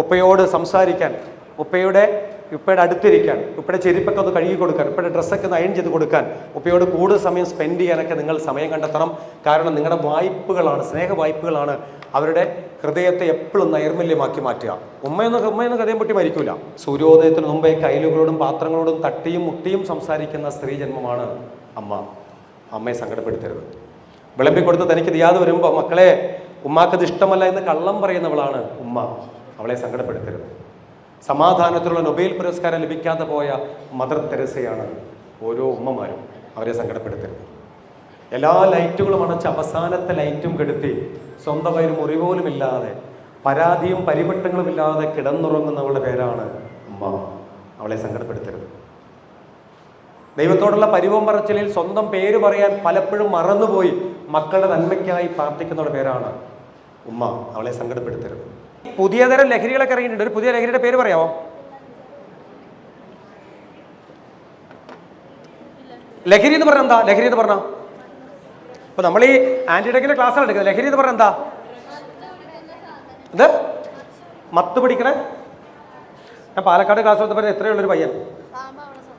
ഉപ്പയോട് സംസാരിക്കാൻ ഉപ്പയുടെ ഉപ്പയുടെ അടുത്തിരിക്കാൻ ഉപ്പയുടെ ചെരുപ്പൊക്കെ ഒന്ന് കഴുകി കൊടുക്കാൻ ഉപ്പയുടെ ഡ്രസ്സൊക്കെ ഒന്ന് അയൺ ചെയ്ത് കൊടുക്കാൻ ഉപ്പയോട് കൂടുതൽ സമയം സ്പെൻഡ് ചെയ്യാനൊക്കെ നിങ്ങൾ സമയം കണ്ടെത്തണം. കാരണം നിങ്ങളുടെ വായ്പകളാണ് സ്നേഹ വായ്പകളാണ് അവരുടെ ഹൃദയത്തെ എപ്പോഴും നൈർമല്യമാക്കി മാറ്റുക. ഉമ്മയൊന്നും ഉമ്മയൊന്നും ഹൃദയം പൊട്ടി മരിക്കൂല സൂര്യോദയത്തിന് മുമ്പേ കയ്യിലുകളോടും പാത്രങ്ങളോടും തട്ടിയും മുട്ടിയും സംസാരിക്കുന്ന സ്ത്രീ ജന്മമാണ് അമ്മ. അമ്മയെ സങ്കടപ്പെടുത്തരുത്. വിളമ്പിക്കൊടുത്ത് തനിക്ക് തിയാതെ വരുമ്പോൾ മക്കളെ ഉമ്മാക്കത് ഇഷ്ടമല്ല എന്ന് കള്ളം പറയുന്നവളാണ് ഉമ്മ. അവളെ സങ്കടപ്പെടുത്തരുത്. സമാധാനത്തിലുള്ള നൊബേൽ പുരസ്കാരം ലഭിക്കാതെ പോയ മദർ തെരസയാണ് ഓരോ ഉമ്മമാരും അവരെ സങ്കടപ്പെടുത്തരുത്. എല്ലാ ലൈറ്റുകളും അണച്ച് അവസാനത്തെ ലൈറ്റും കെടുത്തി സ്വന്തം പോലും ഇല്ലാതെ പരാതിയും പരിവട്ടങ്ങളും ഇല്ലാതെ കിടന്നുറങ്ങുന്നവളുടെ പേരാണ് ഉമ്മ. അവളെ സങ്കടപ്പെടുത്തരുത്. ദൈവത്തോടുള്ള പരിവം പറച്ചിലിൽ സ്വന്തം പേര് പറയാൻ പലപ്പോഴും മറന്നുപോയി മക്കളുടെ നന്മയ്ക്കായി പ്രാർത്ഥിക്കുന്നവരുടെ പേരാണ് ഉമ്മ. അവളെ സങ്കടപ്പെടുത്തരുത്. പുതിയ തരം ലഹരികളൊക്കെ ഇറങ്ങിയിട്ടുണ്ട്. ഒരു പുതിയ ലഹരിയുടെ പേര് പറയാമോ? ലഹരി എന്ന് പറഞ്ഞാൽ എന്താ? ലഹരി എന്ന് പറഞ്ഞാ അപ്പോൾ നമ്മൾ ഈ ആന്റിഡെക്കിന്റെ ക്ലാസ്സാണ് എടുക്കുന്നത്. ലഹരി എന്ന് പറഞ്ഞാൽ എന്താ? ഇത് മത്ത് പിടിക്കണേ. ഞാൻ പാലക്കാട് ക്ലാസ് എടുത്തപ്പോൾ എത്രയുള്ളൊരു പയ്യൻ.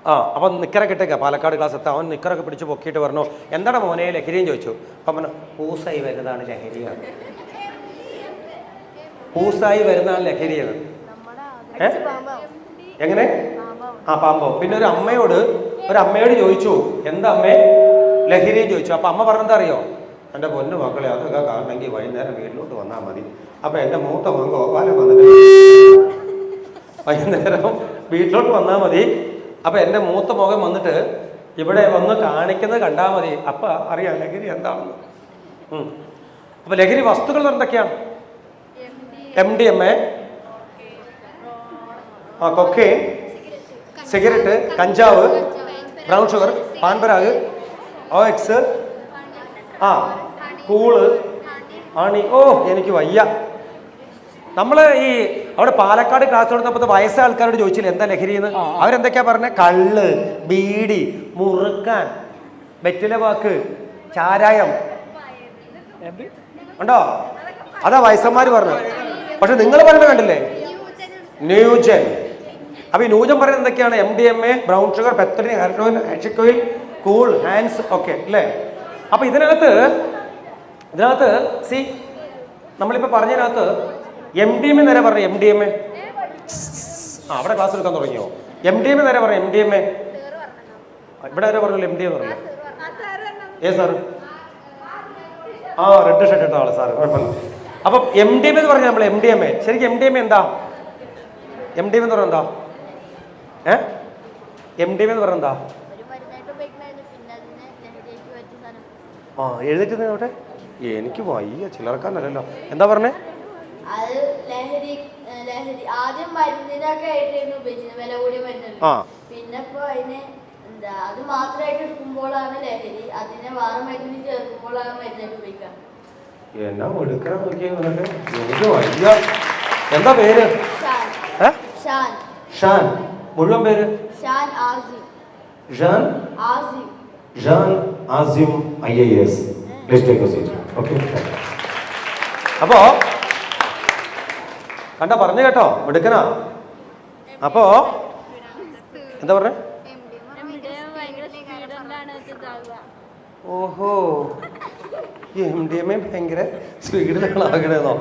ആ അപ്പം നിക്കറൊക്കെ ഇട്ടേക്ക. പാലക്കാട് ക്ലാസ് എത്താം അവൻ നിക്കറൊക്കെ പിടിച്ച് പൊക്കിയിട്ട് പറഞ്ഞു എന്താണ് മോനെ ലഹരിയും ചോദിച്ചു? അപ്പം പൂസായി വരുന്നതാണ് ലഹരിയാണ്. പൂസായി വരുന്നതാണ് ലഹരിയാണ് ഏ? എങ്ങനെ? ആ പാമ്പോ. പിന്നെ ഒരു അമ്മയോട് ഒരു അമ്മയോട് ചോദിച്ചു എന്താ അമ്മേ? ലഹരിയും ചോദിച്ചു. അപ്പൊ അമ്മ പറഞ്ഞെന്താ അറിയോ? എന്റെ പൊന്നു മക്കളെ അതൊക്കെ കാണണമെങ്കിൽ വൈകുന്നേരം വീട്ടിലോട്ട് വന്നാൽ മതി. അപ്പൊ എന്റെ മൂത്ത മകൻ ഗോപാലൻ വന്നിട്ട് വൈകുന്നേരം വീട്ടിലോട്ട് വന്നാൽ മതി. അപ്പൊ എന്റെ മൂത്ത മകൻ വന്നിട്ട് ഇവിടെ വന്ന് കാണിക്കുന്നത് കണ്ടാൽ മതി. അപ്പൊ അറിയാം ലഹരി എന്താണെന്ന്. ഉം. അപ്പൊ ലഹരി വസ്തുക്കൾ എന്തൊക്കെയാണ്? എം ഡി എം എ ആ കൊക്കെ സിഗരറ്റ് കഞ്ചാവ് ബ്രൗൺ ഷുഗർ പാൻപരാഗ് ഓ എക്സ് ആ കൂൾ ആണി. ഓ എനിക്ക് വയ്യ. നമ്മൾ ഈ അവിടെ പാലക്കാട് ക്ലാസ് കൊടുത്തപ്പോൾ വയസ്സായ ആൾക്കാരോട് ചോദിച്ചില്ല എന്താ ലഹരി എന്ന് അവരെന്തൊക്കെയാ പറഞ്ഞത് കള്ള് ബീഡി മുറുക്കാൻ വെറ്റില വാക്ക് ചാരായം. ഉണ്ടോ? അതാ വയസ്സന്മാർ പറഞ്ഞത്. പക്ഷെ നിങ്ങൾ പറയുന്നത് കണ്ടില്ലേ? ന്യൂജൻ. അപ്പൊ ഈ ന്യൂജൻ പറയുന്നത് എന്തൊക്കെയാണ്? M D M A brown sugar pethidine heroin ആഷിക്കോയിൽ cool hands ഒക്കെ അല്ലേ? അപ്പൊ ഇതിനകത്ത് ഇതിനകത്ത് സി നമ്മളിപ്പോ പറഞ്ഞതിനകത്ത് എം ഡി എം എ നേരെ പറഞ്ഞു എം ഡി എം എ ആ അവിടെ ക്ലാസ് എടുക്കാൻ തുടങ്ങിയോ? എം ഡി എം എ നേരെ പറഞ്ഞു എം ഡി എം എ ഇവിടെ വരെ പറഞ്ഞു എം ഡി എം പറഞ്ഞു. ഏ സാർ ആ റെഡ് ഷർട്ട് ഇട്ട ആൾ സാർ കുഴപ്പമില്ല. അപ്പം എം ഡി എം എന്ന് പറഞ്ഞാൽ നമ്മൾ എം ഡി എം എ ശരിക്കും എം ഡി എം എന്താ? എം ഡി എം എന്ന് പറഞ്ഞാൽ എന്താ? ഏ? എം ഡി എം എന്ന് പറഞ്ഞാൽ എന്താ? ആ എഴുതിട്ട് നോട്ടെ എനിക്ക് വയ്യ ചിലർക്കാന്നല്ലോ എന്താ പറഞ്ഞേ? അത് ലഹരി ലഹരി. ആദ്യം മരുന്നിനൊക്കെ ആയിട്ടായിരുന്നു ഉപയോഗിച്ചത്. വില കൂടിയ മരുന്നല്ലേ. ആ. പിന്നെ ഇപ്പൊ അതിന് എന്താ അത് മാത്രമായിട്ട് എടുക്കുമ്പോഴാണ് ലഹരി. അതിനെ വേറെ മരുന്നിന് ചേർക്കുമ്പോഴാണ് മരുന്നായിട്ട് ഉപയോഗിക്കുക. എന്നാ എടുക്കാൻ നോക്കിയാ നിനക്ക് എനിക്ക് വയ്യ. എന്താ പേര്? ഷാൻ. മുഴുവൻ പേര്? Shan Asim. Shan? Asim. I A S. Okay അപ്പോ കണ്ട പറഞ്ഞു കേട്ടോ എടുക്കനാ അപ്പോ എന്താ പറഞ്ഞേ? ഓഹോ. എം ഡി എം എ ഭയങ്കര സ്പീഡിലാണ് സ്പീഡിലാണാകണേന്നോ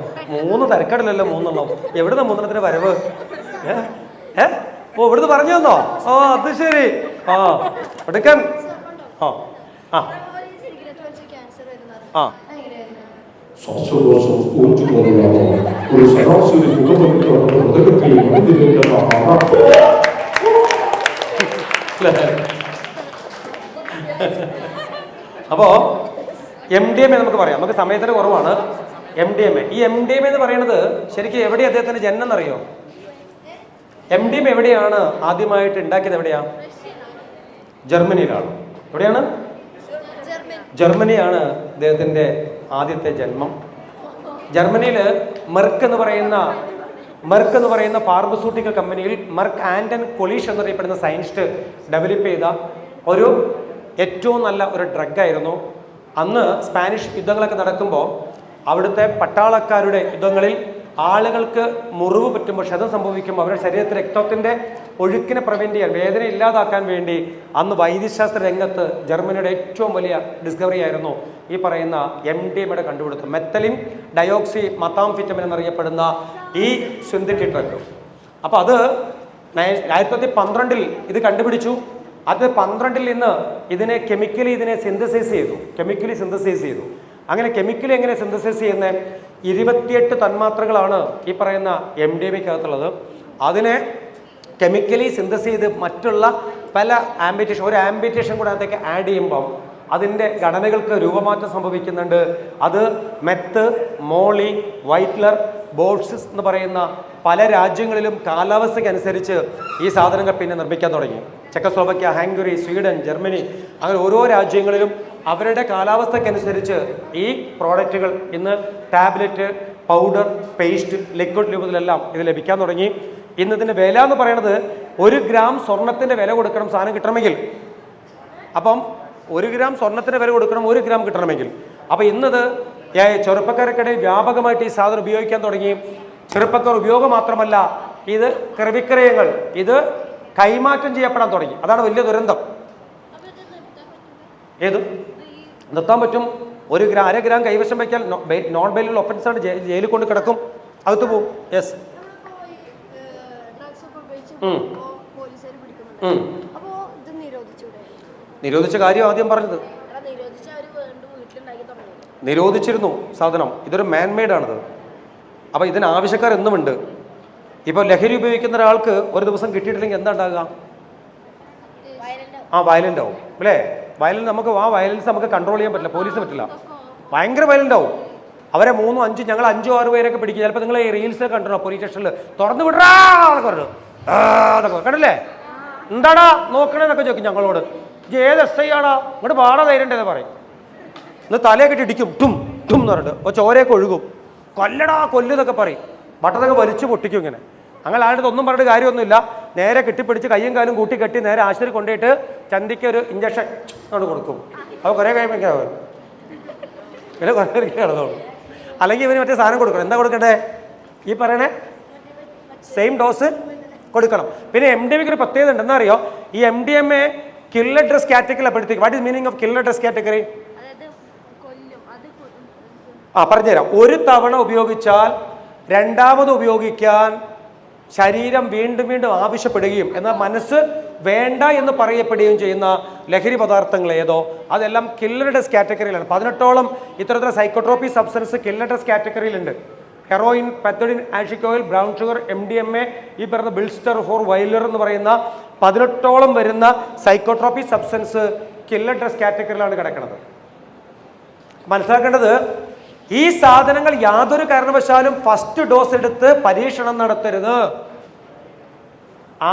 മൂന്ന് തരക്കടില്ലല്ലോ മൂന്നെണ്ണം. എവിടുന്ന മൂന്നെണ്ണത്തിന് വരവ്? ഏ? ഓ ഇവിടുന്ന് പറഞ്ഞു തന്നോ? ഓ അത് ശരി. ആ എടുക്കാൻ ആ ആ. ആ. ഒരു ശരാശരി ഹൃദയത്തിൽ അപ്പോ എം ഡി എം എ നമുക്ക് പറയാം. നമുക്ക് സമയത്തിന് കുറവാണ്. എം ഡി എം എ ഈ എം ഡി എം എന്ന് പറയുന്നത് ശരിക്കും എവിടെ അദ്ദേഹത്തിന്റെ ജനനം എന്നറിയോ? എം ഡി എം എവിടെയാണ് ആദ്യമായിട്ട് ഉണ്ടാക്കിയത് എവിടെയാ? ജർമ്മനിയിലാണ്. എവിടെയാണ്? ജർമ്മനിയാണ് അദ്ദേഹത്തിന്റെ ആദ്യത്തെ ജന്മം. ജർമ്മനിയിൽ മെർക്ക് എന്ന് പറയുന്ന മെർക്ക് എന്ന് പറയുന്ന ഫാർമസ്യൂട്ടിക്കൽ കമ്പനിയിൽ മെർക്ക് ആൻഡൻ കൊളീഷ് എന്നറിയപ്പെടുന്ന സയൻസ്റ്റ് ഡെവലപ്പ് ചെയ്ത ഒരു ഏറ്റവും നല്ല ഒരു ഡ്രഗ് ആയിരുന്നു അന്ന് സ്പാനിഷ് യുദ്ധങ്ങളൊക്കെ നടക്കുമ്പോൾ അവിടുത്തെ പട്ടാളക്കാരുടെ യുദ്ധങ്ങളിൽ ആളുകൾക്ക് മുറിവ് പറ്റുമ്പോൾ ക്ഷതം സംഭവിക്കുമ്പോൾ അവരുടെ ശരീരത്തിൽ രക്തത്തിന്റെ ഒഴുക്കിനെ പ്രിവെന്റ് ചെയ്യാൻ വേദന ഇല്ലാതാക്കാൻ വേണ്ടി അന്ന് വൈദ്യശാസ്ത്ര രംഗത്ത് ജർമ്മനിയുടെ ഏറ്റവും വലിയ ഡിസ്കവറി ആയിരുന്നു ഈ പറയുന്ന എം ഡി എമ്മയുടെ കണ്ടുപിടുത്തം. മെത്തലിൻ ഡയോക്സി മത്താംഫിറ്റമിൻ എന്നറിയപ്പെടുന്ന ഈ സിന്തറ്റിക് ഡ്രഗ് അപ്പോൾ അത് ആയിരത്തി തൊള്ളായിരത്തി പന്ത്രണ്ടിൽ ഇത് കണ്ടുപിടിച്ചു. അത് പന്ത്രണ്ടിൽ നിന്ന് ഇതിനെ കെമിക്കലി ഇതിനെ സിന്തസൈസ് ചെയ്തു. കെമിക്കലി സിന്തസൈസ് ചെയ്തു. അങ്ങനെ കെമിക്കലി എങ്ങനെ സിന്തസൈസ് ചെയ്യുന്ന? ഇരുപത്തിയെട്ട് തന്മാത്രകളാണ് ഈ പറയുന്ന എം ഡി എമ്മയ്ക്കകത്തുള്ളത് അതിനെ കെമിക്കലി സിന്തസ് ചെയ്ത് മറ്റുള്ള പല ആംബിറ്റേഷൻ ഒരു ആംബിറ്റേഷൻ കൂടെ അതൊക്കെ ആഡ് ചെയ്യുമ്പം അതിന്റെ ഘടനകൾക്ക് രൂപമാറ്റം സംഭവിക്കുന്നുണ്ട്. അത് മെത്ത് മോളി വൈറ്റ്ലർ ബോട്ട്സിസ് എന്ന് പറയുന്ന പല രാജ്യങ്ങളിലും കാലാവസ്ഥയ്ക്കനുസരിച്ച് ഈ സാധനങ്ങൾ പിന്നെ നിർമ്മിക്കാൻ തുടങ്ങി. ചെക്കസ്ലോവക്യ ഹാംഗറി സ്വീഡൻ ജർമ്മനി അങ്ങനെ ഓരോ രാജ്യങ്ങളിലും അവരുടെ കാലാവസ്ഥയ്ക്കനുസരിച്ച് ഈ പ്രോഡക്റ്റുകൾ ഇന്ന് ടാബ്ലറ്റ് പൗഡർ പേസ്റ്റ് ലിക്വിഡ് രൂപത്തിലെല്ലാം ഇത് ലഭിക്കാൻ തുടങ്ങി. ഇന്ന് ഇതിന്റെ വില എന്ന് പറയുന്നത് ഒരു ഗ്രാം സ്വർണത്തിന്റെ വില കൊടുക്കണം സാധനം കിട്ടണമെങ്കിൽ. അപ്പം ഒരു ഗ്രാം സ്വർണത്തിന്റെ വില കൊടുക്കണം ഒരു ഗ്രാം കിട്ടണമെങ്കിൽ. അപ്പം ഇന്നത് ചെറുപ്പക്കാരക്കിടയിൽ വ്യാപകമായിട്ട് ഈ സാധനം ഉപയോഗിക്കാൻ തുടങ്ങി. ചെറുപ്പക്കാർ ഉപയോഗം മാത്രമല്ല ഇത് ക്രവിക്രയങ്ങൾ ഇത് കൈമാറ്റം ചെയ്യപ്പെടാൻ തുടങ്ങി. അതാണ് വലിയ ദുരന്തം. ഏത്? നിർത്താൻ പറ്റും. ഒരു അര ഗ്രാം കൈവശം വയ്ക്കാൻ നോൺ ബെയിലുള്ള ആണ് ജയിലിൽ കൊണ്ട് കിടക്കും. അകത്ത് പോവും യെസ് നിരോധിച്ച കാര്യം ആദ്യം പറഞ്ഞത്. നിരോധിച്ചിരുന്നു സാധനം. ഇതൊരു മാൻമെയ്ഡ് ആണിത്. അപ്പോൾ ഇതിന് ആവശ്യക്കാർ എന്നുമുണ്ട് ഇപ്പോൾ ലഹരി ഉപയോഗിക്കുന്ന ഒരാൾക്ക് ഒരു ദിവസം കിട്ടിയിട്ടില്ലെങ്കിൽ എന്താ ഉണ്ടാകുക ആ വയലന്റ് ആവും. അല്ലേ? വയലൻസ് നമുക്ക് ആ വയലൻസ് നമുക്ക് കൺട്രോൾ ചെയ്യാൻ പറ്റില്ല. പോലീസ് പറ്റില്ല. ഭയങ്കര വയലന്റ് ആവും. അവരെ മൂന്നും അഞ്ചും ഞങ്ങൾ അഞ്ചോ ആറ് പേരൊക്കെ പിടിക്കും. ചിലപ്പോൾ നിങ്ങൾ ഈ റീൽസ് കണ്ടോ? പോലീസ് സ്റ്റേഷനിൽ തുറന്നു വിടാ എന്നൊക്കെ പറഞ്ഞു. കണ്ടില്ലേ? എന്താടാ? നോക്കണേന്നൊക്കെ ചോദിക്കും ഞങ്ങളോട്. ഏത് എസ് ഐ ആടാ? ഇങ്ങോട്ട് പാടാ തരേണ്ടത് പറയും. ഇന്ന് തലയൊക്കെ ഇടിക്കും. ടും ടും എന്ന് പറഞ്ഞിട്ട്. അപ്പോൾ ചോരയൊക്കെ ഒഴുകും. കൊല്ലടാ കൊല്ലുന്നൊക്കെ പറയും. ബട്ടതൊക്കെ വലിച്ചു പൊട്ടിക്കും ഇങ്ങനെ. അങ്ങനെ ആളുടെ ഒന്നും പറഞ്ഞിട്ട് കാര്യമൊന്നുമില്ല. നേരെ കെട്ടിപ്പിടിച്ച് കയ്യും കാലും കൂട്ടി കെട്ടി നേരെ ആശുപത്രി കൊണ്ടുപോയിട്ട് ചന്തിക്ക് ഒരു ഇഞ്ചക്ഷൻ അങ്ങോട്ട് കൊടുക്കും. അപ്പോൾ കുറേ കഴിയുമ്പോൾ പിന്നെ ആവും. ഇങ്ങനെ കുറേ കിടന്നോളൂ അല്ലെങ്കിൽ ഇവന് മറ്റേ സാധനം കൊടുക്കണം. എന്താ കൊടുക്കണ്ടേ? ഈ പറയണേ? സെയിം ഡോസ് കൊടുക്കണം. പിന്നെ എം ഡി എമ്മയ്ക്ക് ഒരു പ്രത്യേകത ഉണ്ട്. എന്നറിയോ അറിയോ ഈ M D M A killer drugs കാറ്റഗറിയിൽ അപ്പോഴത്തേക്ക് what is meaning of killer drugs category ആ പറഞ്ഞുതരാം. ഒരു തവണ ഉപയോഗിച്ചാൽ രണ്ടാമത് ഉപയോഗിക്കാൻ ശരീരം വീണ്ടും വീണ്ടും ആവശ്യപ്പെടുകയും എന്നാൽ മനസ്സ് വേണ്ട എന്ന് പറയപ്പെടുകയും ചെയ്യുന്ന ലഹരി പദാർത്ഥങ്ങൾ ഏതോ? അതെല്ലാം കില്ലറുടെ കാറ്റഗറിയിലാണ് പതിനെട്ടോളം ഇത്തരത്തിലുള്ള സൈക്കോട്രോപ്പി സബ്സ്റ്റൻസ് കില്ലറുടെ കാറ്റഗറിയിലുണ്ട് heroin pethidine hashish oil brown sugar M D M A ഈ പറയുന്ന ബിൽസ്റ്റർ ഫോർ വൈലർ എന്ന് പറയുന്ന പതിനെട്ടോളം വരുന്ന സൈക്കോട്രോപ്പി സബ്സ്റ്റൻസ് കില്ലഡസ് കാറ്റഗറിയിലാണ് കിടക്കുന്നത്. മനസ്സിലാക്കേണ്ടത് ഈ സാധനങ്ങൾ യാതൊരു കാരണവശാലും ഫസ്റ്റ് ഡോസ് എടുത്ത് പരീക്ഷണം നടത്തരുത്.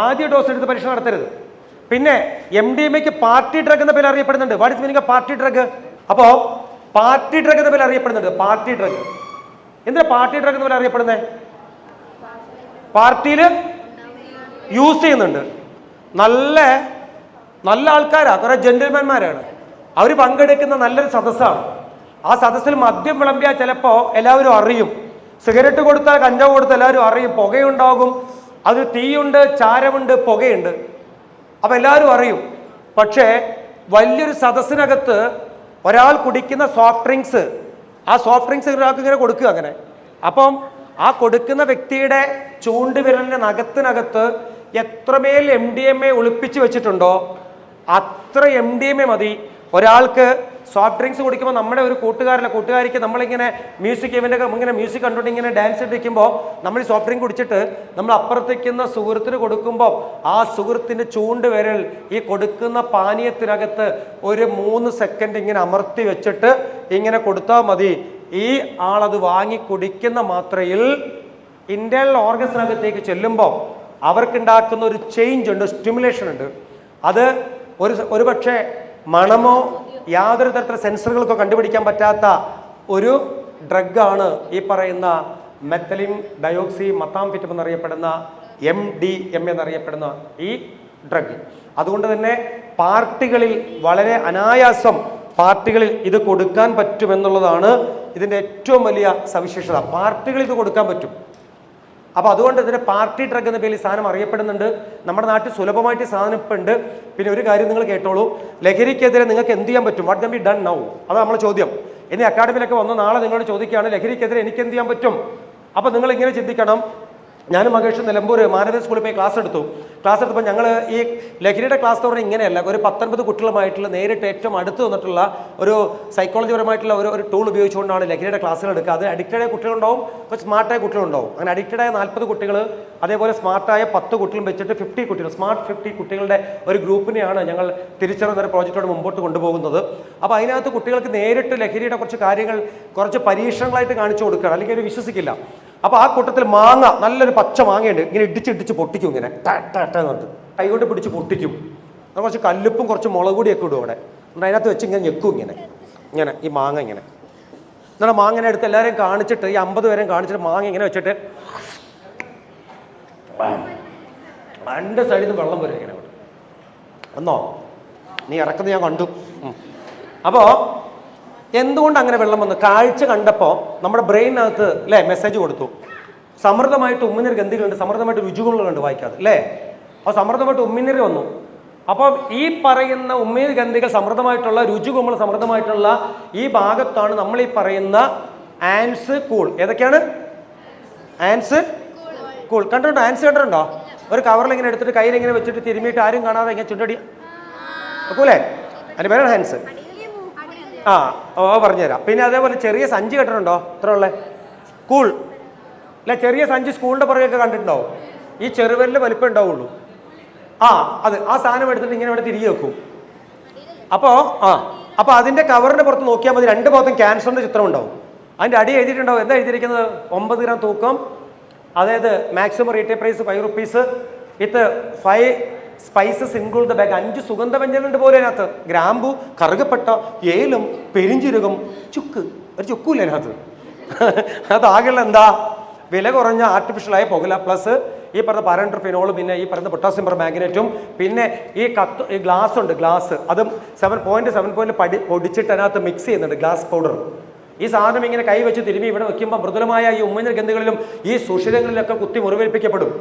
ആദ്യ ഡോസ് എടുത്ത് പരീക്ഷണം നടത്തരുത്. പിന്നെ എം ഡി എം എക്ക് പാർട്ടി ഡ്രഗ് എന്ന പേര് അറിയപ്പെടുന്നുണ്ട്. What is meaning party drug അപ്പോ പാർട്ടി ഡ്രഗ് എന്ന പേര് അറിയപ്പെടുന്നുണ്ട്. പാർട്ടി ഡ്രഗ് എന്തിനാ പാർട്ടി ഡ്രഗ് എന്ന പേര് അറിയപ്പെടുന്നത് പാർട്ടിയിൽ യൂസ് ചെയ്യുന്നുണ്ട്. നല്ല നല്ല ആൾക്കാരാണ് കുറെ ജെന്റിൽമാൻമാരാണ് അവർ പങ്കെടുക്കുന്ന നല്ലൊരു സദസ്സാണ്. ആ സദസ്സിൽ മദ്യം വിളമ്പിയാൽ ചിലപ്പോൾ എല്ലാവരും അറിയും. സിഗരറ്റ് കൊടുത്താൽ കഞ്ചാവ് കൊടുത്താൽ എല്ലാവരും അറിയും. പുകയുണ്ടാകും. അത് തീയുണ്ട് ചാരമുണ്ട് പുകയുണ്ട്. അപ്പം എല്ലാവരും അറിയും. പക്ഷേ വലിയൊരു സദസ്സിനകത്ത് ഒരാൾ കുടിക്കുന്ന സോഫ്റ്റ് ഡ്രിങ്ക്സ് ആ സോഫ്റ്റ് ഡ്രിങ്ക്സ് ഒരാൾക്ക് ഇങ്ങനെ കൊടുക്കുക അങ്ങനെ. അപ്പം ആ കൊടുക്കുന്ന വ്യക്തിയുടെ ചൂണ്ടുവിരലിന്റെ നഖത്തിനകത്ത് എത്രമേൽ എം ഡി എം എ ഒളിപ്പിച്ച് വെച്ചിട്ടുണ്ടോ അത്ര എം ഡി എം എ മതി. ഒരാൾക്ക് സോഫ്റ്റ് ഡ്രിങ്ക്സ് കുടിക്കുമ്പോൾ നമ്മുടെ ഒരു കൂട്ടുകാരിലെ കൂട്ടുകാരിക്ക് നമ്മളിങ്ങനെ മ്യൂസിക് ഇവന്റെ ഇങ്ങനെ മ്യൂസിക് കണ്ടുകൊണ്ട് ഇങ്ങനെ ഡാൻസ് ഇട്ടിരിക്കുമ്പോൾ നമ്മൾ ഈ സോഫ്റ്റ് ഡ്രിങ്ക് കുടിച്ചിട്ട് നമ്മൾ അപ്പുറത്തേക്കുന്ന സുഹൃത്തിന് കൊടുക്കുമ്പോൾ ആ സുഹൃത്തിന്റെ ചൂണ്ട് വിരൽ ഈ കൊടുക്കുന്ന പാനീയത്തിനകത്ത് ഒരു മൂന്ന് സെക്കൻഡ് ഇങ്ങനെ അമർത്തി വെച്ചിട്ട് ഇങ്ങനെ കൊടുത്താൽ മതി. ഈ ആളത് വാങ്ങി കുടിക്കുന്ന മാത്രയിൽ ഇന്റേണൽ ഓർഗൻസിനകത്തേക്ക് ചെല്ലുമ്പോൾ അവർക്കുണ്ടാക്കുന്ന ഒരു ചേഞ്ച് ഉണ്ട് സ്റ്റിമുലേഷൻ ഉണ്ട്. അത് ഒരു സ- ഒരു പക്ഷേ മണമോ യാതൊരു തരത്തിലുള്ള സെൻസറുകൾക്കോ കണ്ടുപിടിക്കാൻ പറ്റാത്ത ഒരു ഡ്രഗാണ് ഈ പറയുന്ന മെത്തലിൻ ഡയോക്സി മത്താംഫിറ്റം എന്നറിയപ്പെടുന്ന എം ഡി എം എന്നറിയപ്പെടുന്ന ഈ ഡ്രഗ്. അതുകൊണ്ട് തന്നെ പാർട്ടികളിൽ വളരെ അനായാസം പാർട്ടികളിൽ ഇത് കൊടുക്കാൻ പറ്റുമെന്നുള്ളതാണ് ഇതിന്റെ ഏറ്റവും വലിയ സവിശേഷത. പാർട്ടികളിൽ ഇത് കൊടുക്കാൻ പറ്റും. അപ്പോൾ അതുകൊണ്ട് ഇതിന് പാർട്ടി ഡ്രഗ് എന്ന പേരിൽ സാധനം അറിയപ്പെടുന്നുണ്ട്. നമ്മുടെ നാട്ടിൽ സുലഭമായിട്ട് സാധനം ഇപ്പം ഉണ്ട്. പിന്നെ ഒരു കാര്യം നിങ്ങൾ കേട്ടോളൂ. ലഹരിക്കെതിരെ നിങ്ങൾക്ക് എന്ത് ചെയ്യാൻ പറ്റും? വാട്ട് ബി ഡൺ നൗ അതാണ് നമ്മളെ ചോദ്യം. ഇനി അക്കാഡമിയിലൊക്കെ വന്ന് നാളെ നിങ്ങളോട് ചോദിക്കുകയാണ് ലഹരിക്കെതിരെ എനിക്ക് എന്ത് ചെയ്യാൻ പറ്റും? അപ്പോൾ നിങ്ങൾ ഇങ്ങനെ ചിന്തിക്കണം. ഞാനും മകേഷ് നിലമ്പൂർ മാനവ സ്കൂളിൽ പോയി ക്ലാസ് എടുത്തു. ക്ലാസ് എടുത്തപ്പോൾ ഞങ്ങൾ ഈ ലഹരിയുടെ ക്ലാസ് എന്ന് പറഞ്ഞാൽ ഇങ്ങനെയല്ല ഒരു പത്തൊൻപത് കുട്ടികളുമായിട്ടുള്ള നേരിട്ട് ഏറ്റവും അടുത്ത് വന്നിട്ടുള്ള ഒരു സൈക്കോളജിപരമായിട്ടുള്ള ഒരു ഒരു ടൂൾ ഉപയോഗിച്ചുകൊണ്ടാണ് ലഹരിയുടെ ക്ലാസ്സുകൾ എടുക്കുക. അത് അഡിക്റ്റഡായ കുട്ടികളുണ്ടാവും കുറച്ച് സ്മാർട്ടായ കുട്ടികളുണ്ടാവും. അങ്ങനെ അഡിക്റ്റഡായ നാൽപ്പത് കുട്ടികൾ അതേപോലെ സ്മാർട്ടായ പത്ത് കുട്ടികളും വെച്ചിട്ട് ഫിഫ്റ്റി കുട്ടികൾ സ്മാർട്ട് ഫിഫ്റ്റി കുട്ടികളുടെ ഒരു ഗ്രൂപ്പിനെയാണ് ഞങ്ങൾ തിരിച്ചറിയുന്ന ഒരു പ്രോജക്റ്റോട് മുമ്പോട്ട് കൊണ്ടുപോകുന്നത്. അപ്പോൾ അതിനകത്ത് കുട്ടികൾക്ക് നേരിട്ട് ലഹരിയുടെ കുറച്ച് കാര്യങ്ങൾ കുറച്ച് പരീക്ഷണങ്ങളായിട്ട് കാണിച്ചു കൊടുക്കുകയാണ്. അല്ലെങ്കിൽ അവർ വിശ്വസിക്കില്ല. അപ്പോൾ ആ കൂട്ടത്തിൽ മാങ്ങ നല്ലൊരു പച്ച മാങ്ങയുണ്ട്. ഇങ്ങനെ ഇടിച്ച് ഇടിച്ച് പൊട്ടിക്കും ഇങ്ങനെ. കൊണ്ട് എന്ന് പറഞ്ഞിട്ട്. കൈകൊണ്ട് പിടിച്ച് പൊട്ടിക്കും. കുറച്ച് കല്ലുപ്പും കുറച്ച് മുളക് പൊടിയൊക്കെ ഇടും അവിടെ. എന്നിട്ട് അതിനകത്ത് വെച്ച് ഇങ്ങനെ ഞെക്കും ഇങ്ങനെ. ഇങ്ങനെ ഈ മാങ്ങ ഇങ്ങനെ. എന്നിട്ട് മാങ്ങ ഇങ്ങനെ എടുത്ത് എല്ലാവരെയും കാണിച്ചിട്ട് ഈ അമ്പത് പേരെയും കാണിച്ചിട്ട് മാങ്ങ ഇങ്ങനെ വെച്ചിട്ട് രണ്ട് സൈഡിൽ നിന്ന് വെള്ളം വരും ഇങ്ങനെ എന്നോ നീ ഇറക്കുന്നത് ഞാൻ കണ്ടു. ഉം. എന്തുകൊണ്ട് അങ്ങനെ വെള്ളം വന്നു? കാഴ്ച കണ്ടപ്പോൾ നമ്മുടെ ബ്രെയിനകത്ത് അല്ലേ മെസ്സേജ് കൊടുത്തു. സമൃദ്ധമായിട്ട് ഉമ്മിനീർ ഗന്ധികളുണ്ട് സമൃദ്ധമായിട്ട് രുചികളുണ്ട് വായിക്കാതെ അല്ലേ അപ്പോൾ സമൃദ്ധമായിട്ട് ഉമ്മിനീർ വന്നു. അപ്പോൾ ഈ പറയുന്ന ഉമ്മീർ ഗന്ധികൾ സമൃദ്ധമായിട്ടുള്ള രുചികുമ്പൾ സമൃദ്ധമായിട്ടുള്ള ഈ ഭാഗത്താണ് നമ്മൾ ഈ പറയുന്ന ആൻസ് കൂൾ ഏതൊക്കെയാണ്? ആൻസ് കൂൾ കണ്ടിട്ടുണ്ടോ? ആൻസ് കണ്ടിട്ടുണ്ടോ? ഒരു കവറിൽ ഇങ്ങനെ എടുത്തിട്ട് കയ്യിൽ ഇങ്ങനെ വെച്ചിട്ട് തിരുമിയിട്ട് ആരും കാണാതെ ഇങ്ങനെ ചുണ്ടടി അല്ലേ അതിന്റെ പേരാണ് ഹാൻസ് ആ ഓ പറഞ്ഞുതരാം. പിന്നെ അതേപോലെ ചെറിയ സഞ്ചി കണ്ടിട്ടുണ്ടോ? എത്ര ഉള്ളേ കൂൾ അല്ല ചെറിയ സഞ്ചി സ്കൂളിന്റെ പുറകെയൊക്കെ കണ്ടിട്ടുണ്ടാവും ഈ ചെറുവലിൽ വലിപ്പം ഉണ്ടാവുള്ളൂ. ആ അത് ആ സാധനം എടുത്തിട്ട് ഇങ്ങനെ ഇവിടെ തിരികെ വെക്കും. അപ്പോൾ ആ അപ്പോൾ അതിന്റെ കവറിന്റെ പുറത്ത് നോക്കിയാൽ മതി. രണ്ട് ഭാഗത്തും ക്യാൻസറിന്റെ ചിത്രം ഉണ്ടാവും. അതിന്റെ അടി എഴുതിയിട്ടുണ്ടാവും. എന്താ എഴുതിയിരിക്കുന്നത്? ഒമ്പത് ഗ്രാം തൂക്കം. അതായത് maximum retail price five rupees with five spices include the bag അഞ്ച് സുഗന്ധവ്യഞ്ജനമുണ്ട് പോലെ അതിനകത്ത്. ഗ്രാമ്പു കറുകപ്പെട്ട ഏലം പെരിഞ്ചീരകം ചുക്ക്. ഒരു ചുക്കൂല്ല അതിനകത്ത്. അതാകെയുള്ള എന്താ? വില കുറഞ്ഞ ആർട്ടിഫിഷ്യലായ പുകല. പ്ലസ് ഈ പറഞ്ഞ പാരൻഡർ ഫിനോൾ പിന്നെ ഈ പറയുന്ന പൊട്ടാസ്യം പെർ മാഗ്നറ്റും പിന്നെ ഈ കത്ത് ഈ ഗ്ലാസ് ഉണ്ട് ഗ്ലാസ് അതും സെവൻ പോയിന്റ് സെവൻ പോയിന്റ് പടി പൊടിച്ചിട്ട് അതിനകത്ത് മിക്സ് ചെയ്യുന്നുണ്ട് ഗ്ലാസ് പൗഡർ ഈ സാധനം ഇങ്ങനെ കൈ വെച്ച് തിരുമ്മി ഇവിടെ വെക്കുമ്പോൾ മൃദുലമായ ഈ ഉമ്മഞ്ഞ ഗന്ധികളിലും ഈ സുഷിരങ്ങളിലൊക്കെ കുത്തി മുറിവേൽപ്പിക്കപ്പെടും.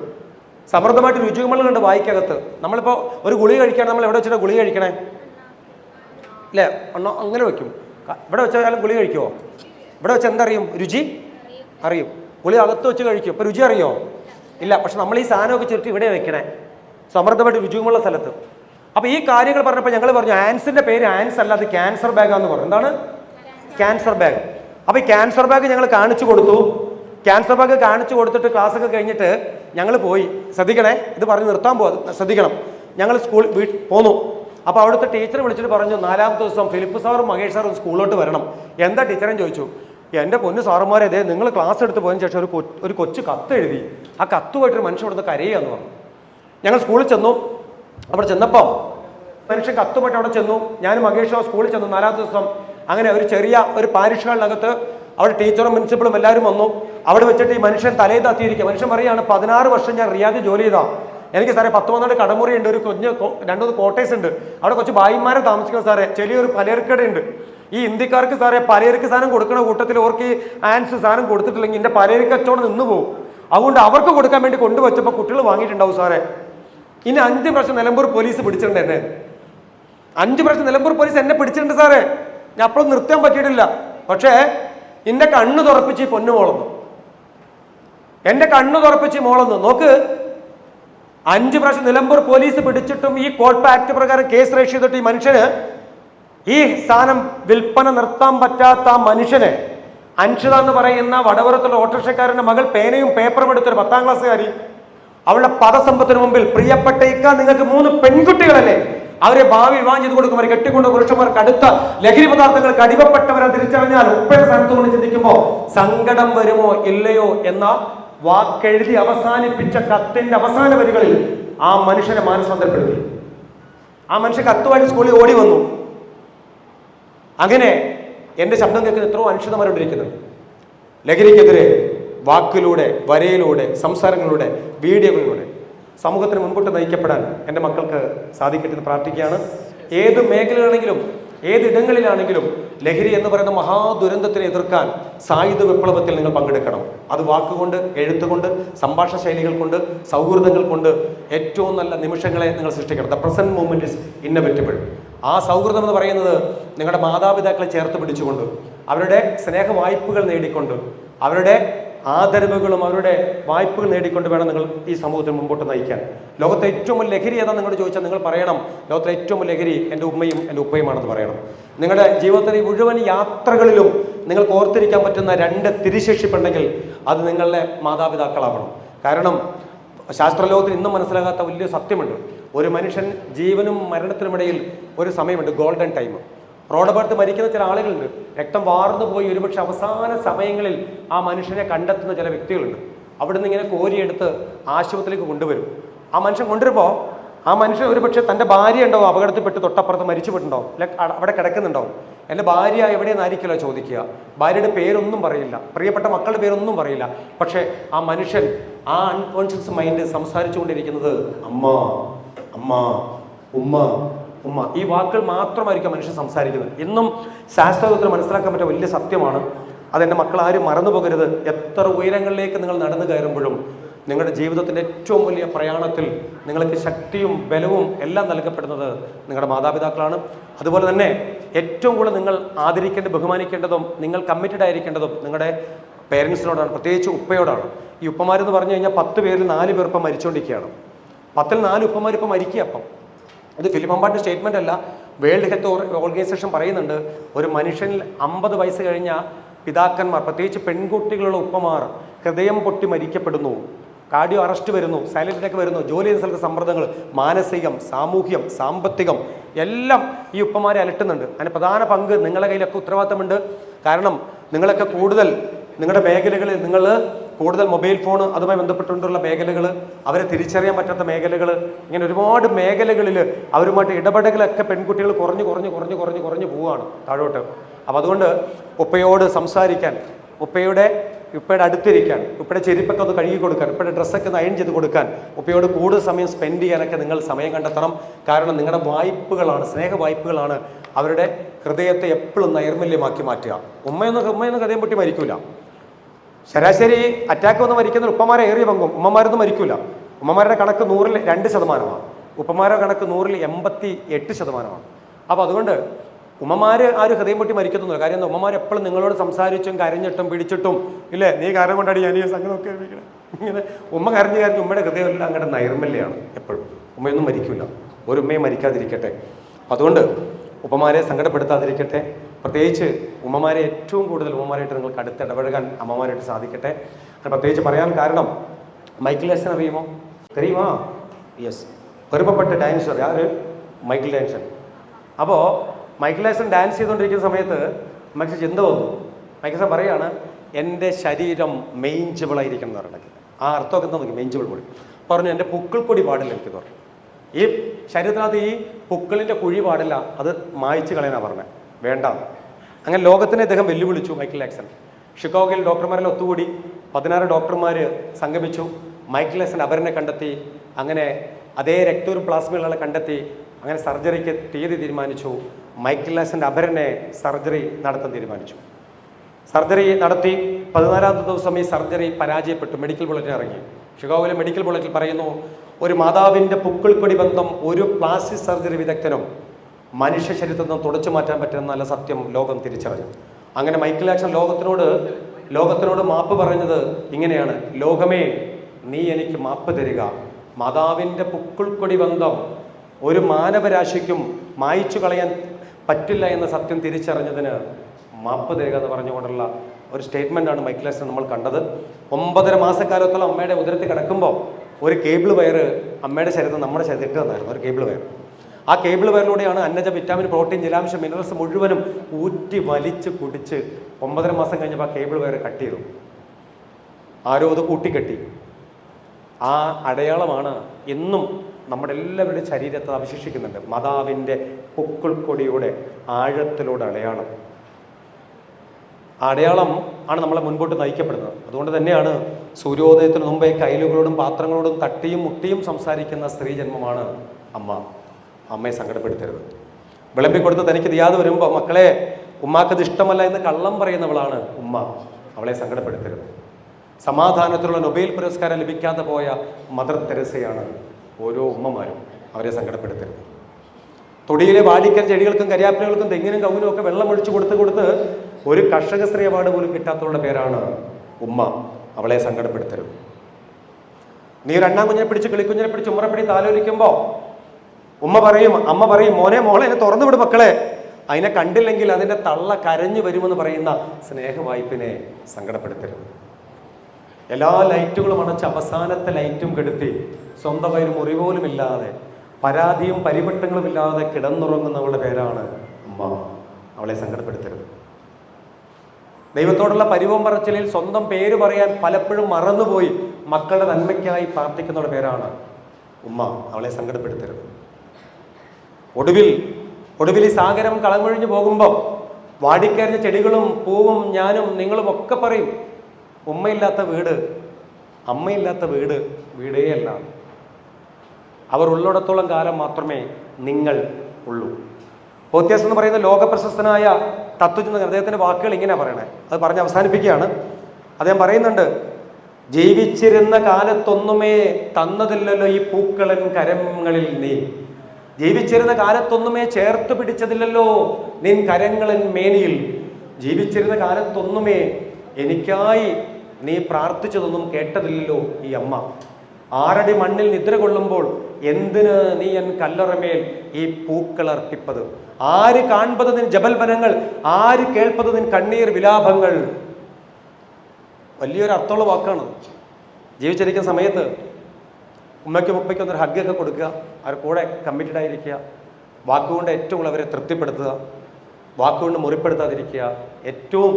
സമൃദ്ധമായിട്ട് രുചികളുണ്ട് വായിക്കകത്ത്. നമ്മളിപ്പോൾ ഒരു ഗുളി കഴിക്കണം നമ്മൾ എവിടെ വെച്ചിട്ട് ഗുളി കഴിക്കണേ? അല്ലേ ഒന്നോ അങ്ങനെ വെക്കും. ഇവിടെ വെച്ചാലും ഗുളി കഴിക്കുമോ ഇവിടെ വെച്ച് എന്തറിയും? രുചി അറിയും. ഗുളി അകത്ത് വെച്ച് കഴിക്കും. ഇപ്പം രുചി അറിയോ? ഇല്ല പക്ഷെ നമ്മൾ ഈ സാധനമൊക്കെ ചുരുട്ടി ഇവിടെ വെക്കണേ. സമൃദ്ധമായിട്ട് രുചിയുമുള്ള സ്ഥലത്ത്. അപ്പോൾ ഈ കാര്യങ്ങൾ പറഞ്ഞപ്പോൾ ഞങ്ങൾ പറഞ്ഞു ആൻസിന്റെ പേര് ആൻസ് അല്ല അത് ക്യാൻസർ ബാഗാന്ന് പറഞ്ഞു. എന്താണ്? Cancer bag. അപ്പോൾ ഈ ക്യാൻസർ ബാഗ് ഞങ്ങൾ കാണിച്ചു കൊടുത്തു. ക്യാൻസർ ബാഗ് കാണിച്ചു കൊടുത്തിട്ട് ക്ലാസ് ഒക്കെ കഴിഞ്ഞിട്ട് ഞങ്ങൾ പോയി. ശ്രദ്ധിക്കണേ ഇത് പറഞ്ഞ് നിർത്താൻ പോ ശ്രദ്ധിക്കണം. ഞങ്ങൾ സ്കൂൾ വീട്ടിൽ പോന്നു. അപ്പോൾ അവിടുത്തെ ടീച്ചർ വിളിച്ചിട്ട് പറഞ്ഞു നാലാമത്തെ ദിവസം ഫിലിപ്പ് സാറും മഹേഷ് സാറും സ്കൂളിലോട്ട് വരണം. എന്താ ടീച്ചറേയും ചോദിച്ചു എന്റെ പൊന്നു സാറുമാരെ അതെ നിങ്ങൾ ക്ലാസ് എടുത്ത് പോയതിന് ശേഷം ഒരു ഒരു കൊച്ചു കത്ത് എഴുതി. ആ കത്തുമായിട്ടൊരു മനുഷ്യൻ ഇവിടുന്ന് കരയുകയെന്ന് പറഞ്ഞു. ഞങ്ങൾ സ്കൂളിൽ ചെന്നു. അവിടെ ചെന്നപ്പം മനുഷ്യൻ കത്തുമായിട്ട് അവിടെ ചെന്നു. ഞാൻ മഹേഷോ സ്കൂളിൽ ചെന്നു നാലാമത്തെ ദിവസം. അങ്ങനെ ഒരു ചെറിയ ഒരു പാരിഷ് ഹാളിനകത്ത് അവിടെ ടീച്ചറും പ്രിൻസിപ്പളും എല്ലാവരും വന്നു. അവിടെ വെച്ചിട്ട് ഈ മനുഷ്യൻ തലയിൽ തത്തിയിരിക്കുക. മനുഷ്യൻ പറയാണ് പതിനാറ് വർഷം ഞാൻ റിയാദ് ജോലി ചെയ്താ. എനിക്ക് സാറേ പത്ത് പന്ത്രണ്ട് കടമുറി ഉണ്ട് ഒരു കുഞ്ഞ് രണ്ടു രണ്ടുമൂന്ന് കോട്ടേഴ്സ് ഉണ്ട്. അവിടെ കുറച്ച് ഭായിമാരെ താമസിക്കണം സാറേ. ചെറിയൊരു പലചരക്കടയുണ്ട്. ഈ ഇന്ത്യക്കാർക്ക് സാറേ പലചരക്ക് സാധനം കൊടുക്കുന്ന കൂട്ടത്തിൽ ഓർക്ക് ആൻസ് സാധനം കൊടുത്തിട്ടില്ലെങ്കിൽ എന്റെ പലചരക്ക് നിന്ന് പോകും. അതുകൊണ്ട് അവർക്ക് കൊടുക്കാൻ വേണ്ടി കൊണ്ടുവച്ചപ്പോൾ കുട്ടികൾ വാങ്ങിയിട്ടുണ്ടാവും സാറേ. ഇനി അഞ്ച് പ്രാവശ്യം നിലമ്പൂർ പോലീസ് പിടിച്ചിട്ടുണ്ട് എന്നെ. അഞ്ച് പ്രാവശ്യം നിലമ്പൂർ പോലീസ് എന്നെ പിടിച്ചിട്ടുണ്ട് സാറേ. ഞാൻ അപ്പോഴും നിർത്താൻ പറ്റിയിട്ടില്ല. പക്ഷേ എന്റെ കണ്ണു തുറപ്പിച്ച് പൊന്നു മോളന്നു. എന്റെ കണ്ണു തുറപ്പിച്ച് മോളന്നു. നോക്ക് അഞ്ച് പ്രാവശ്യം നിലമ്പൂർ പോലീസ് പിടിച്ചിട്ടും ഈ കോട്ട ആക്ട് പ്രകാരം കേസ് രജിസ്റ്റർ ചെയ്തിട്ട് ഈ മനുഷ്യന് ഈ സ്ഥാനം വിൽപ്പന നിർത്താൻ പറ്റാത്ത ആ മനുഷ്യന് അൻഷിത എന്ന് പറയുന്ന വടവരത്തുള്ള ഓട്ടോറിക്ഷക്കാരന്റെ മകൾ പേനയും പേപ്പറും എടുത്തൊരു പത്താം ക്ലാസ്സുകാരി അവളുടെ പദസമ്പത്തിന് മുമ്പിൽ പ്രിയപ്പെട്ട ഇക്ക നിങ്ങൾക്ക് മൂന്ന് പെൺകുട്ടികളല്ലേ? അവരെ ഭാവി വിവാഹം ചെയ്ത് കൊടുക്കും. അവരെ കെട്ടിക്കൊണ്ട് പുരുഷന്മാർക്ക് അടുത്ത ലഹരി പദാർത്ഥങ്ങൾക്ക് അടിമപ്പെട്ടവരെ തിരിച്ചറിഞ്ഞാൽ ഉപ്പയുടെ സ്ഥാനത്ത് കൊണ്ട് ചിന്തിക്കുമ്പോൾ സങ്കടം വരുമോ ഇല്ലയോ എന്ന വാക്കെഴുതി അവസാനിപ്പിച്ച കത്തിന്റെ അവസാന വരികളിൽ ആ മനുഷ്യനെ മാനസാന്തരപ്പെടുത്തി. ആ മനുഷ്യൻ കത്തുമായിട്ട് സ്കൂളിൽ ഓടി വന്നു. അങ്ങനെ എന്റെ ശബ്ദം കേൾക്കുന്ന എത്രയോ അനുഷ്ഠിതമാരോണ്ടിരിക്കുന്നുണ്ട് ലഹരിക്കെതിരെ വാക്കിലൂടെ വരയിലൂടെ സംസാരങ്ങളിലൂടെ വീഡിയോകളിലൂടെ സമൂഹത്തിന് മുൻപോട്ട് നയിക്കപ്പെടാൻ എന്റെ മക്കൾക്ക് സാധിക്കട്ടെ എന്ന് പ്രാർത്ഥിക്കുകയാണ്. ഏത് മേഖലയാണെങ്കിലും ഏതിടങ്ങളിലാണെങ്കിലും ലഹരി എന്ന് പറയുന്ന മഹാദുരന്തത്തിനെ എതിർക്കാൻ സായുധ വിപ്ലവത്തിൽ നിങ്ങൾ പങ്കെടുക്കണം. അത് വാക്കുകൊണ്ട് എഴുത്തുകൊണ്ട് സംഭാഷണ ശൈലികൾ കൊണ്ട് സൗഹൃദങ്ങൾ കൊണ്ട് ഏറ്റവും നല്ല നിമിഷങ്ങളെ നിങ്ങൾ സൃഷ്ടിക്കണം. The present movement is inevitable ആ സൗഹൃദം എന്ന് പറയുന്നത് നിങ്ങളുടെ മാതാപിതാക്കളെ ചേർത്ത് പിടിച്ചുകൊണ്ട് അവരുടെ സ്നേഹ വായ്പകൾ നേടിക്കൊണ്ട് അവരുടെ ആദരവുകളും അവരുടെ വായ്പകൾ നേടിക്കൊണ്ട് വേണം നിങ്ങൾ ഈ സമൂഹത്തിൽ മുമ്പോട്ട് നയിക്കാൻ. ലോകത്തെ ഏറ്റവും വലിയ ലഹരി ഏതാ നിങ്ങളോട് ചോദിച്ചാൽ നിങ്ങൾ പറയണം. ലോകത്തെ ഏറ്റവും വലിയ ലഹരി എന്റെ ഉമ്മയും എന്റെ ഉപ്പയുമാണെന്ന് പറയണം. നിങ്ങളുടെ ജീവിതത്തിലെ മുഴുവൻ യാത്രകളിലും നിങ്ങൾക്ക് ഓർത്തിരിക്കാൻ പറ്റുന്ന രണ്ട് തിരിശേഷിപ്പുണ്ടെങ്കിൽ അത് നിങ്ങളുടെ മാതാപിതാക്കളാവണം. കാരണം ശാസ്ത്രലോകത്തിൽ ഇന്നും മനസ്സിലാകാത്ത വലിയ സത്യമുണ്ട്. ഒരു മനുഷ്യൻ ജീവനും മരണത്തിനുമിടയിൽ ഒരു സമയമുണ്ട് ഗോൾഡൻ ടൈം. റോഡപകടത്ത് മരിക്കുന്ന ചില ആളുകളുണ്ട്. രക്തം വാർന്നു പോയി ഒരുപക്ഷെ അവസാന സമയങ്ങളിൽ ആ മനുഷ്യനെ കണ്ടെത്തുന്ന ചില വ്യക്തികളുണ്ട്. അവിടുന്ന് ഇങ്ങനെ കോരിയെടുത്ത് ആശുപത്രിയിലേക്ക് കൊണ്ടുവരും. ആ മനുഷ്യൻ കൊണ്ടുവരുമ്പോൾ ആ മനുഷ്യൻ ഒരുപക്ഷെ തന്റെ ഭാര്യ ഉണ്ടാവും അപകടത്തിൽപ്പെട്ട് തൊട്ടപ്പുറത്ത് മരിച്ചുപോയിട്ടുണ്ടാവും അല്ലെ അവിടെ കിടക്കുന്നുണ്ടാവും. എന്റെ ഭാര്യ എവിടെയെന്നായിരിക്കുമല്ലോ ചോദിക്കുക. ഭാര്യയുടെ പേരൊന്നും പറയില്ല. പ്രിയപ്പെട്ട മക്കളുടെ പേരൊന്നും പറയില്ല. പക്ഷേ ആ മനുഷ്യൻ ആ അൺകോൺഷ്യസ് മൈൻഡ് സംസാരിച്ചുകൊണ്ടിരിക്കുന്നത് അമ്മ അമ്മ ഉമ്മ ഉമ്മ. ഈ വാക്കുകൾ മാത്രമായിരിക്കും മനുഷ്യൻ സംസാരിക്കുന്നത്. ഇന്നും ശാസ്ത്രത്തിൽ മനസ്സിലാക്കാൻ പറ്റിയ വലിയ സത്യമാണ്. അതെന്റെ മക്കൾ ആരും മറന്നു പോകരുത്. എത്ര ഉയരങ്ങളിലേക്ക് നിങ്ങൾ നടന്നു കയറുമ്പോഴും നിങ്ങളുടെ ജീവിതത്തിന്റെ ഏറ്റവും വലിയ പ്രയാണത്തിൽ നിങ്ങൾക്ക് ശക്തിയും ബലവും എല്ലാം നൽകപ്പെടുന്നത് നിങ്ങളുടെ മാതാപിതാക്കളാണ്. അതുപോലെ തന്നെ ഏറ്റവും കൂടുതൽ നിങ്ങൾ ആദരിക്കേണ്ട ബഹുമാനിക്കേണ്ടതും നിങ്ങൾ കമ്മിറ്റഡ് ആയിരിക്കേണ്ടതും നിങ്ങളുടെ പേരൻസിനോടാണ് പ്രത്യേകിച്ച് ഉപ്പയോടാണ്. ഈ ഉപ്പമാരെന്ന് പറഞ്ഞു കഴിഞ്ഞാൽ പത്ത് പേരിൽ നാല് പേർ ഇപ്പം മരിച്ചുകൊണ്ടിരിക്കുകയാണ് പത്തിൽ നാല് ഉപ്പമാരിപ്പം മരിക്കുക അപ്പം ഇത് ഫിലിമമ്പാട്ടിന്റെ സ്റ്റേറ്റ്മെന്റ് അല്ല. വേൾഡ് ഹെൽത്ത് ഓർഗനൈസേഷൻ പറയുന്നുണ്ട് ഒരു മനുഷ്യനിൽ അമ്പത് വയസ്സ് കഴിഞ്ഞ പിതാക്കന്മാർ പ്രത്യേകിച്ച് പെൺകുട്ടികളുള്ള ഉപ്പമാർ ഹൃദയം പൊട്ടി മരിക്കപ്പെടുന്നു കാർഡിയോ അറസ്റ്റ് വരുന്നു സൈലന്റ് അറ്റാക്ക് വരുന്നു ജോലി ചെയ്യുന്ന സ്ഥലത്ത് സമ്മർദ്ദങ്ങൾ മാനസികം സാമൂഹ്യം സാമ്പത്തികം എല്ലാം ഈ ഉപ്പമാരെ അലട്ടുന്നുണ്ട്. അതിന് പ്രധാന പങ്ക് നിങ്ങളുടെ കയ്യിലൊക്കെ ഉത്തരവാദിത്തമുണ്ട്. കാരണം നിങ്ങളൊക്കെ കൂടുതൽ നിങ്ങളുടെ മേഖലകളിൽ നിങ്ങൾ കൂടുതൽ മൊബൈൽ ഫോൺ അതുമായി ബന്ധപ്പെട്ടുകൊണ്ടുള്ള മേഖലകൾ അവരെ തിരിച്ചറിയാൻ പറ്റാത്ത മേഖലകൾ ഇങ്ങനെ ഒരുപാട് മേഖലകളിൽ അവരുമായിട്ട് ഇടപെടലൊക്കെ പെൺകുട്ടികൾ കുറഞ്ഞ് കുറഞ്ഞ് കുറഞ്ഞ് കുറഞ്ഞ് കുറഞ്ഞ് പോവുകയാണ് താഴോട്ട്. അപ്പോൾ അതുകൊണ്ട് ഉപ്പയോട് സംസാരിക്കാൻ ഉപ്പയുടെ ഉപ്പയുടെ അടുത്തിരിക്കാൻ ഉപ്പയുടെ ചെരുപ്പൊക്കെ ഒന്ന് കഴുകി കൊടുക്കാൻ ഉപ്പയുടെ ഡ്രസ്സൊക്കെ ഒന്ന് അയൺ ചെയ്ത് കൊടുക്കാൻ ഉപ്പയോട് കൂടുതൽ സമയം സ്പെൻഡ് ചെയ്യാനൊക്കെ നിങ്ങൾ സമയം കണ്ടെത്തണം. കാരണം നിങ്ങളുടെ വായ്പകളാണ് സ്നേഹ വായ്പകളാണ് അവരുടെ ഹൃദയത്തെ എപ്പോഴും നൈർമല്യമാക്കി മാറ്റുക. ഉമ്മയൊന്നും ഉമ്മയൊന്നും കഥയും പൊട്ടി മരിക്കൂല. ശരാശരി അറ്റാക്ക് വന്ന് മരിക്കുന്ന ഉപ്പമാരെ ഏറിയ പങ്കും ഉമ്മമാരൊന്നും മരിക്കൂല. ഉമ്മമാരുടെ കണക്ക് നൂറിൽ രണ്ട് ശതമാനമാണ്. ഉപ്പമാരുടെ കണക്ക് നൂറിൽ എൺപത്തി എട്ട് ശതമാനമാണ്. അപ്പോൾ അതുകൊണ്ട് ഉമ്മമാര് ആരും ഹൃദയം പൊട്ടി മരിക്കത്തൊന്നുമില്ല കാര്യം എന്താ? ഉമ്മമാർ എപ്പോഴും നിങ്ങളോട് സംസാരിച്ചും കരഞ്ഞിട്ടും പിടിച്ചിട്ടും ഇല്ലേ? നീ കാരണം കൊണ്ടാടി ഞാൻ ഈ അനുഭവിക്കണേ ഇങ്ങനെ ഉമ്മ കരഞ്ഞ് കരഞ്ഞ് ഉമ്മയുടെ ഹൃദയമെല്ലാം അങ്ങോട്ട് നൈർമല്യമാണ് എപ്പോഴും. ഉമ്മയൊന്നും മരിക്കില്ല ഒരു ഉമ്മയും മരിക്കാതിരിക്കട്ടെ. അതുകൊണ്ട് ഉപ്പമാരെ സങ്കടപ്പെടുത്താതിരിക്കട്ടെ. പ്രത്യേകിച്ച് ഉമ്മമാരെ ഏറ്റവും കൂടുതൽ ഉമ്മമാരായിട്ട് നിങ്ങൾക്ക് അടുത്ത് ഇടപഴകാൻ അമ്മമാരായിട്ട് സാധിക്കട്ടെ. അത് പ്രത്യേകിച്ച് പറയാൻ കാരണം മൈക്കിൾ ഡാൻസൺ അറിയുമോ? തെരയുമാ യെസ് പെരുപ്പപ്പെട്ട ഡാൻസർ ആര് മൈക്കിൾ ഡാൻസൺ അപ്പോൾ മൈക്കിൾ ഡാൻസൺ ഡാൻസ് ചെയ്തുകൊണ്ടിരിക്കുന്ന സമയത്ത് മൈക്കിൾ ചിന്ത വന്നു? മൈക്കിൾ സാർ പറയുകയാണ് എന്റെ ശരീരം മെയിഞ്ചബിളായിരിക്കണം എന്ന് പറഞ്ഞിട്ട്. ആ അർത്ഥമൊക്കെ എന്താ നോക്കി മെയിഞ്ചബിൾ പൊടി പറഞ്ഞു എന്റെ പുക്കൾ പുക്കിൾക്കൊടി പാടില്ല എനിക്ക് പറഞ്ഞു. ഈ ശരീരത്തിനകത്ത് ഈ പുക്കളിന്റെ കുഴി പാടില്ല അത് മായച്ച് കളയാനാണ് പറഞ്ഞത് വേണ്ട. അങ്ങനെ ലോകത്തിനെ അദ്ദേഹം വെല്ലുവിളിച്ചു മൈക്കിൾ ജാക്സൺ. ഷിക്കോഗയിൽ ഡോക്ടർമാരെല്ലാം ഒത്തുകൂടി പതിനാറ് ഡോക്ടർമാർ സംഗമിച്ചു. മൈക്കിൾ ജാക്സൺ അവരനെ കണ്ടെത്തി അങ്ങനെ അതേ രക്തൂർ പ്ലാസ്മകളെ കണ്ടെത്തി അങ്ങനെ സർജറിക്ക് തീയതി തീരുമാനിച്ചു. മൈക്കിൾ ജാക്സന്റെ അപരനെ സർജറി നടത്താൻ തീരുമാനിച്ചു. സർജറി നടത്തി പതിനാലാമത്തെ ദിവസം ഈ സർജറി പരാജയപ്പെട്ടു മെഡിക്കൽ ബുള്ളറ്റിൻ ഇറങ്ങി. ഷിക്കാഗോയിലെ മെഡിക്കൽ ബുള്ളറ്റിൽ പറയുന്നു ഒരു മാതാവിന്റെ പുക്കിൾക്കൊടി ബന്ധം ഒരു പ്ലാസ്റ്റിക് സർജറി വിദഗ്ധനും മനുഷ്യ ശരീരത്തിൽ നിന്ന് തുടച്ചു മാറ്റാൻ പറ്റുന്ന സത്യം ലോകം തിരിച്ചറിഞ്ഞു. അങ്ങനെ മൈക്കിൾ ആക്ഷൻ ലോകത്തിനോട് ലോകത്തിനോട് മാപ്പ് പറഞ്ഞത് ഇങ്ങനെയാണ്. ലോകമേ നീ എനിക്ക് മാപ്പ് തരിക. മാതാവിന്റെ പുക്കിൾക്കൊടി ബന്ധം ഒരു മാനവരാശിക്കും മായ്ച്ചു കളയാൻ പറ്റില്ല എന്ന സത്യം തിരിച്ചറിഞ്ഞതിന് മാപ്പ് തരിക എന്ന് പറഞ്ഞുകൊണ്ടുള്ള ഒരു സ്റ്റേറ്റ്മെന്റാണ് ആക്ഷൻ നമ്മൾ കണ്ടത്. ഒമ്പതര മാസക്കാലത്തോളം അമ്മയുടെ ഉദരത്തിൽ കിടക്കുമ്പോൾ ഒരു കേബിൾ വയർ അമ്മയുടെ ശരീരത്തിൽ നമ്മുടെ ശരീരത്തിൽ തന്നായിരുന്നു. ഒരു കേബിൾ വയർ ആ കേബിൾ വയറിലൂടെയാണ് അന്നജ വിറ്റാമിൻ പ്രോട്ടീൻ ജലാംശം മിനറൽസ് മുഴുവനും ഊറ്റി വലിച്ച് കുടിച്ച് ഒമ്പതര മാസം കഴിഞ്ഞപ്പോൾ ആ കേബിൾ വയർ കട്ട് ചെയ്തു. ആരോ അത് കൂട്ടിക്കെട്ടി. ആ അടയാളമാണ് എന്നും നമ്മുടെ എല്ലാവരുടെയും ശരീരത്തെ അവശേഷിക്കുന്നുണ്ട്. മതാവിന്റെ പൊക്കിൾക്കൊടിയുടെ ആഴത്തിലൂടെ അടയാളം. അടയാളം ആണ് നമ്മളെ മുൻപോട്ട് നയിക്കപ്പെടുന്നത്. അതുകൊണ്ട് തന്നെയാണ് സൂര്യോദയത്തിന് മുമ്പേ കൈലുകളോടും പാത്രങ്ങളോടും തട്ടിയും മുട്ടിയും സംസാരിക്കുന്ന സ്ത്രീ ജന്മമാണ് അമ്മ. അമ്മയെ സങ്കടപ്പെടുത്തരുത്. വിളമ്പി കൊടുത്ത് തനിക്ക് തിയാതെ വരുമ്പോൾ മക്കളെ ഉമ്മാക്കത് ഇഷ്ടമല്ല എന്ന് കള്ളം പറയുന്നവളാണ് ഉമ്മ. അവളെ സങ്കടപ്പെടുത്തരുത്. സമാധാനത്തിലുള്ള നൊബേൽ പുരസ്കാരം ലഭിക്കാതെ പോയ മദർ തെരസയാണ് ഓരോ ഉമ്മമാരും അവരെ സങ്കടപ്പെടുത്തരുത്. തൊടിയിലെ വാടിക്കൽ ചെടികൾക്കും കരിയാപ്പിലകൾക്കും തെങ്ങിനും കവുനും ഒക്കെ വെള്ളം ഒഴിച്ചു കൊടുത്ത് കൊടുത്ത് ഒരു കർഷക സ്ത്രീ അവാർഡ് പോലും കിട്ടാത്തവളുടെ പേരാണ് ഉമ്മ. അവളെ സങ്കടപ്പെടുത്തരുത്. നീ അണ്ണാൻ കുഞ്ഞിനെ പിടിച്ച് കിളിക്കുഞ്ഞിനെ പിടിച്ച് ഉമ്മറപ്പിടി താലോലിക്കുമ്പോൾ ഉമ്മ പറയും അമ്മ പറയും മോനെ മോളെ എന്നെ തുറന്നു വിട് മക്കളെ. അതിനെ കണ്ടില്ലെങ്കിൽ അതിന്റെ തള്ള കരഞ്ഞു വരുമെന്ന് പറയുന്ന സ്നേഹവായ്പിനെ സങ്കടപ്പെടുത്തരുത്. എല്ലാ ലൈറ്റുകളും അണച്ച് അവസാനത്തെ ലൈറ്റും കെടുത്തി സ്വന്തമായി മുറി പോലും ഇല്ലാതെ പരാതിയും പരിവട്ടങ്ങളും ഇല്ലാതെ കിടന്നുറങ്ങുന്നവളുടെ പേരാണ് ഉമ്മ. അവളെ സങ്കടപ്പെടുത്തരുത്. ദൈവത്തോടുള്ള പരിവം പറച്ചിലിൽ സ്വന്തം പേര് പറയാൻ പലപ്പോഴും മറന്നുപോയി മക്കളുടെ നന്മയ്ക്കായി പ്രാർത്ഥിക്കുന്നവരുടെ പേരാണ് ഉമ്മ. അവളെ സങ്കടപ്പെടുത്തരുത്. ഒടുവിൽ ഒടുവിൽ ഈ സാഗരം കളമൊഴിഞ്ഞു പോകുമ്പോൾ വാടിക്കരിഞ്ഞ ചെടികളും പൂവും ഞാനും നിങ്ങളും ഒക്കെ പറയും ഉമ്മയില്ലാത്ത വീട് അമ്മയില്ലാത്ത വീട് വീടേ അല്ല അവർ ഉള്ളിടത്തോളം കാലം മാത്രമേ നിങ്ങൾ ഉള്ളൂ. പോത്യാസ് എന്ന് പറയുന്ന ലോകപ്രശസ്തനായ തത്വചിന്തകൻ അദ്ദേഹത്തിന്റെ വാക്കുകൾ ഇങ്ങനെയാണ് പറയണേ. അത് പറഞ്ഞ് അവസാനിപ്പിക്കുകയാണ്. അദ്ദേഹം പറയുന്നുണ്ട് ജീവിച്ചിരുന്ന കാലത്തൊന്നുമേ തന്നതില്ലല്ലോ ഈ പൂക്കളൻ കരങ്ങളിൽ നീ. ജീവിച്ചിരുന്ന കാലത്തൊന്നുമേ ചേർത്ത് പിടിച്ചതില്ലല്ലോ. നിൻ കരങ്ങളൻ മേനിയിൽ. ജീവിച്ചിരുന്ന കാലത്തൊന്നുമേ എനിക്കായി നീ പ്രാർത്ഥിച്ചതൊന്നും കേട്ടതില്ലല്ലോ ഈ അമ്മ. ആറടി മണ്ണിൽ നിദ്ര കൊള്ളുമ്പോൾ എന്തിന് നീ എൻ കല്ലറമേൽ ഈ പൂക്കൾ അർപ്പിപ്പത്? ആര് കാൺപത് നിൻ ജബൽബനങ്ങൾ ആര് കേൾപ്പത് നിൻ കണ്ണീർ വിലാപങ്ങൾ? വലിയൊരു അർത്ഥമുള്ള വാക്കാണ് ജീവിച്ചിരിക്കുന്ന സമയത്ത് ഉമ്മയ്ക്കും ഉപ്പയ്ക്കും ഒന്നൊരു ഹഗ്ഗൊക്കെ കൊടുക്കുക. അവർ കൂടെ കമ്മിറ്റഡ് ആയിരിക്കുക. വാക്കുകൊണ്ട് ഏറ്റവും കൂടുതൽ അവരെ തൃപ്തിപ്പെടുത്തുക. വാക്കുകൊണ്ട് മുറിപ്പെടുത്താതിരിക്കുക. ഏറ്റവും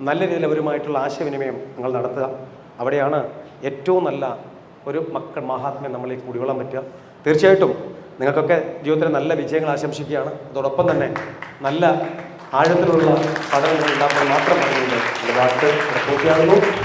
നല്ല രീതിയിൽ അവരുമായിട്ടുള്ള ആശയവിനിമയം നിങ്ങൾ നടത്തുക. അവിടെയാണ് ഏറ്റവും നല്ല ഒരു മക്കൾ മഹാത്മ്യം നമ്മളീ കുടികൊള്ളാൻ പറ്റുക. തീർച്ചയായിട്ടും നിങ്ങൾക്കൊക്കെ ജീവിതത്തിൽ നല്ല വിജയങ്ങൾ ആശംസിക്കുകയാണ്. അതോടൊപ്പം തന്നെ നല്ല ആഴത്തിലുള്ള പഠനങ്ങൾ ഉണ്ടാക്കാൻ മാത്രം പറഞ്ഞുകൊണ്ട് എന്റെ വാക്ക് പൂർത്തിയാകുന്നു